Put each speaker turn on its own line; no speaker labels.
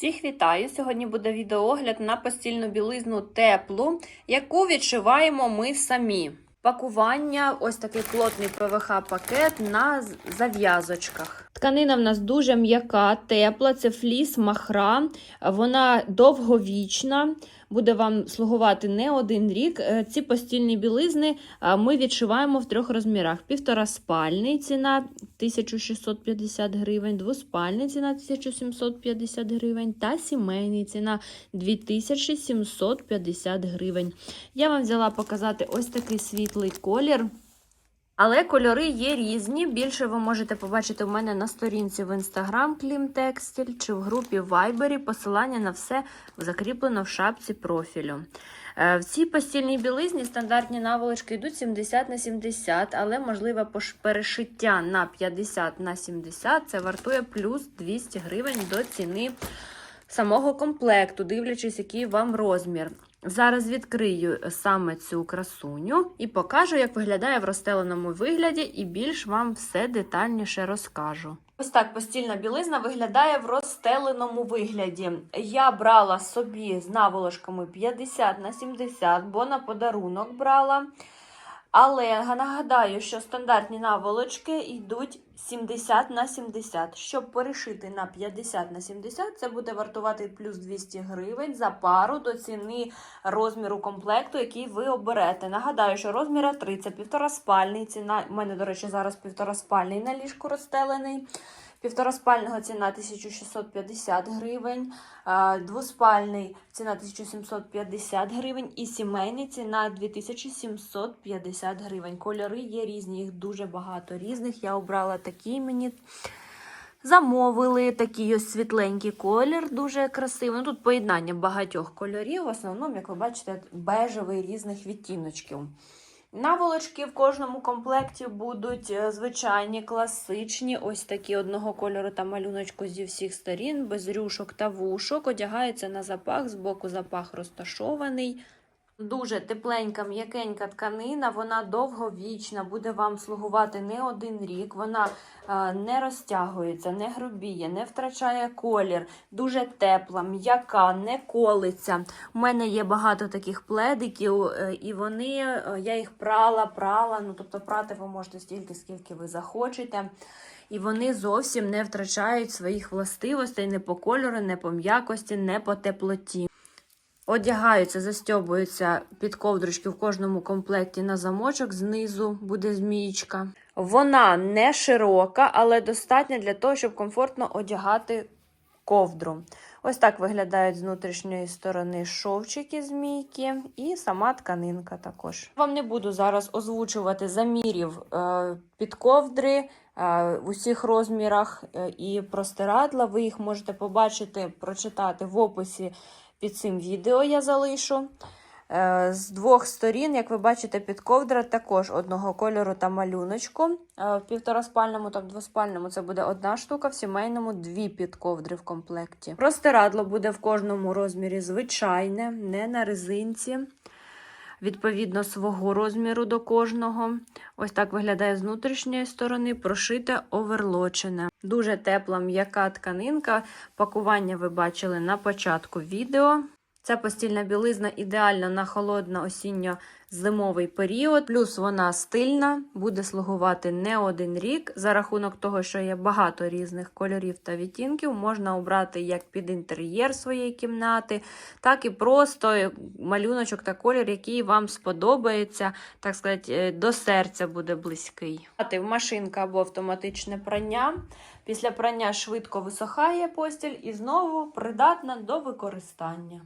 Всіх вітаю! Сьогодні буде відеоогляд на постільну білизну теплу, яку відшиваємо ми самі. Пакування ось такий плотний ПВХ-пакет на зав'язочках. Тканина в нас дуже м'яка, тепла, це фліс, махра. Вона довговічна, буде вам слугувати не один рік. Е, Ці постільні білизни ми відшиваємо в трьох розмірах: півтора спальний ціна 1650 гривень, двоспальний ціна 1750 гривень та сімейний ціна 2750 гривень. Я вам взяла показати ось такий світлий колір. Але кольори є різні. Більше ви можете побачити в мене на сторінці в інстаграм Клім Текстиль чи в групі Viber. Посилання на все закріплено в шапці профілю. Е, В цій постільній білизні стандартні наволочки йдуть 70 на 70, але можливе перешиття на 50 на 70. Це вартує плюс 200 гривень до ціни самого комплекту, дивлячись, який вам розмір. Зараз відкрию саме цю красуню і покажу, як виглядає в розстеленому вигляді, і більш вам все детальніше розкажу. Ось так постільна білизна виглядає в розстеленому вигляді. Я брала собі з наволочками 50 на 70, бо на подарунок брала. Але нагадаю, що стандартні наволочки йдуть 70 на 70. Щоб перешити на 50 на 70, це буде вартувати плюс 200 гривень за пару до ціни розміру комплекту, який ви оберете. Нагадаю, що розміра 3 це півтораспальний ціна. У мене, до речі, зараз півтораспальний на ліжку розстелений. Півтораспального ціна 1650 гривень, двоспальний ціна 1750 гривень і сімейний ціна 2750 гривень. Кольори є різні, їх дуже багато різних. Я обрала такі мені. Замовили такий ось світленький колір, дуже красивий. Ну, тут поєднання багатьох кольорів, в основному, як ви бачите, бежевий різних відтіночків. Наволочки в кожному комплекті будуть е, звичайні, класичні, ось такі одного кольору та малюночку зі всіх сторін, без рюшок та вушок. Одягається на запах, збоку запах розташований. Дуже тепленька, м'якенька тканина, вона довговічна, буде вам слугувати не один рік. Вона е, не розтягується, не грубіє, не втрачає колір, дуже тепла, м'яка, не колиться. У мене є багато таких пледиків, е, і вони, е, я їх прала, прала. Ну, тобто прати ви можете стільки, скільки ви захочете. І вони зовсім не втрачають своїх властивостей не по кольору, не по м'якості, не по теплоті. Одягаються, застьобуються під ковдрочки в кожному комплекті на замочок, знизу буде змієчка. Вона не широка, але достатня для того, щоб комфортно одягати ковдру. Ось так виглядають з внутрішньої сторони шовчики змійки і сама тканинка також. Вам не буду зараз озвучувати замірів е, під ковдри е, в усіх розмірах е, і простирадла. Ви їх можете побачити, прочитати в описі під цим відео я залишу. Е, З двох сторін, як ви бачите, під ковдра також одного кольору та малюночку. Е, В півтораспальному та в двоспальному це буде одна штука, в сімейному дві підковдри в комплекті. Простирадло буде в кожному розмірі звичайне, не на резинці. Відповідно свого розміру до кожного. Ось так виглядає з внутрішньої сторони, прошите оверлочене. Дуже тепла м'яка тканинка. Пакування ви бачили на початку відео. Ця постільна білизна ідеальна на холодно-осінньо-зимовий період. Плюс вона стильна, буде слугувати не один рік. За рахунок того, що є багато різних кольорів та відтінків, можна обрати як під інтер'єр своєї кімнати, так і просто малюночок та колір, який вам сподобається, так сказати, е, до серця буде близький. В машинка або автоматичне прання. Після прання швидко висохає постіль і знову придатна до використання.